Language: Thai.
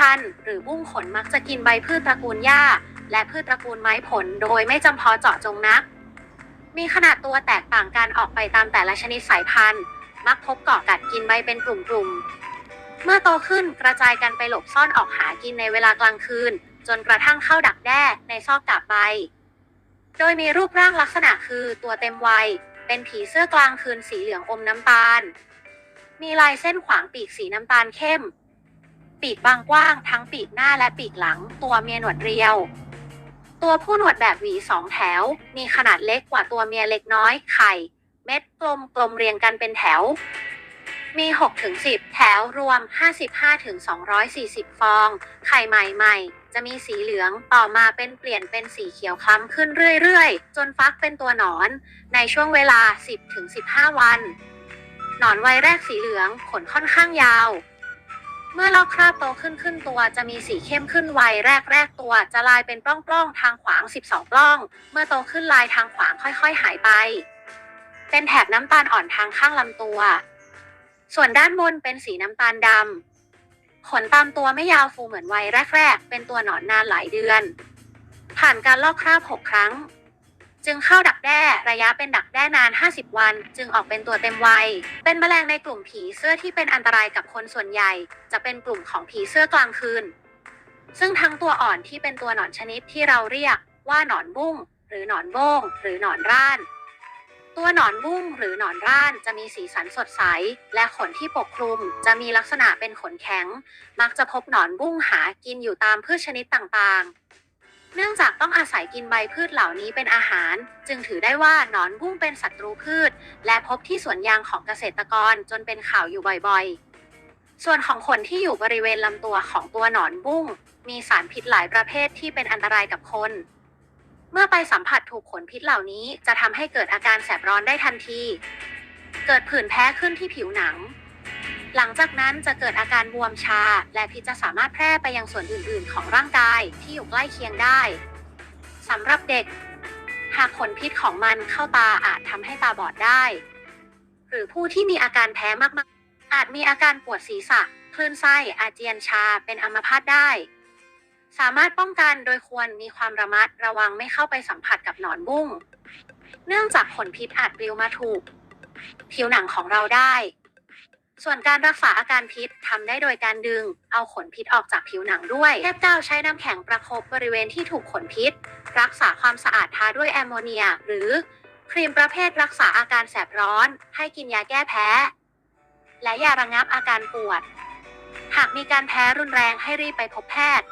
คัญ หรือบุ้งขนมักจะกินใบพืชตระกูลหญ้า และพืชตระกูลไม้ผลโดยไม่จำเพาะเจาะจงนัก มีขนาดตัวแตกต่างกันออกไปตามแต่ละชนิดสายพันธุ์ มักพบเกาะกัดกินใบเป็นกลุ่มๆ เมื่อโตขึ้นกระจายกันไปหลบซ่อนออกหากินในเวลากลางคืน จนกระทั่งเข้าดักแด้ในซอกกาบใบ โดยมีรูปร่างลักษณะคือตัวเต็มวัย เป็นผีเสื้อกลางคืนสีเหลืองอมน้ำตาล มีลายเส้นขวางปีกสีน้ำตาลเข้ม ปีกบางกว้างทั้งปีกหน้าและปีกหลัง ตัวเมียหนวดเรียว ตัวผู้หนวดแบบหวีสองแถว มีขนาดเล็กกว่าตัวเมียเล็กน้อย ไข่ เม็ดกลมกลมเรียงกันเป็นแถว มี 6-10 แถวรวม 55-240 ฟอง ไข่ใหม่ๆ จะมีสีเหลืองต่อมาเป็นเปลี่ยนเป็นสีเขียวคล้ำขึ้นเรื่อยๆ จนฟักเป็นตัวหนอน ในช่วงเวลา 10-15 วัน หนอนวัยแรกสีเหลืองขนค่อนข้างยาว เมื่อลอกคราบโตขึ้นขึ้นตัว จะมีสีเข้มขึ้นวัยแรกแรกตัว จะลายเป็นปล้องๆทางขวาง 12 ปล้อง เมื่อโตขึ้นลายทางขวางค่อยๆ หายไป เป็นแถบน้ำตาลอ่อนทางข้างลำตัว ส่วนด้านบนเป็นสีน้ำตาลดำขนตามตัวไม่ยาวฟูเหมือนวัยแรกๆ เป็นตัวหนอนนานหลายเดือน ผ่านการลอกคราบ 6 ครั้ง จึงเข้าดักแด้ระยะเป็นดักแด้นาน 50 วัน จึงออกเป็นตัวเต็มวัย เป็นแมลงในกลุ่มผีเสื้อที่เป็นอันตรายกับคนส่วนใหญ่ จะเป็นกลุ่มของผีเสื้อกลางคืน ซึ่งทั้งตัวอ่อนที่เป็นตัวหนอนชนิดที่เราเรียกว่าหนอนบุ้ง หรือหนอนโบ้ง หรือหนอนร่าน ตัวหนอนบุ้งหรือหนอนร่านจะมีสีสันสดใส และขนที่ปกคลุม จะมีลักษณะเป็นขนแข็ง มักจะพบหนอนบุ้งหากินอยู่ตามพืชชนิดต่างๆ เนื่องจาก ศัยกินใบพืชเหล่านี้เป็นอาหาร จึงถือได้ว่าหนอนบุ้งเป็นศัตรูพืช และพบที่สวนยางของเกษตรกรจนเป็นข่าวอยู่บ่อยๆ ส่วนของขนที่อยู่บริเวณลำตัวของตัวหนอนบุ้ง มีสารพิษหลายประเภทที่เป็นอันตรายกับคน เมื่อไปสัมผัสถูกขนพิษเหล่านี้จะทำให้เกิดอาการแสบร้อนได้ทันที เกิดผื่นแพ้ขึ้นที่ผิวหนังหลังจากนั้นจะเกิดอาการบวมชา และพิษจะสามารถแพร่ไปยังส่วนอื่น ๆ ของร่างกายที่อยู่ใกล้เคียงได้ สำหรับเด็ก หากขนพิษของมันเข้าตาอาจทำให้ตาบอดได้ หรือผู้ที่มีอาการแพ้มากๆ อาจมีอาการปวดศีรษะ คลื่นไส้ อาเจียนชา เป็นอัมพาตได้ สามารถป้องกันโดยควรมีความระมัดระวังไม่เข้าไปสัมผัสกับหนอนบุ้ง เนื่องจากขนพิษอาจปลิวมาถูก ผิวหนังของเราได้ ส่วนการรักษาอาการพิษทำได้โดยการดึง เอาขนพิษออกจากผิวหนังด้วยเทพเจ้าใช้น้ำแข็งประคบบริเวณที่ถูกขนพิษ รักษาความสะอาดทาด้วยแอมโมเนีย หรือครีมประเภทรักษาอาการแสบร้อน ให้กินยาแก้แพ้ และยาระงับอาการปวด หากมีการแพ้รุนแรงให้รีบไปพบแพทย์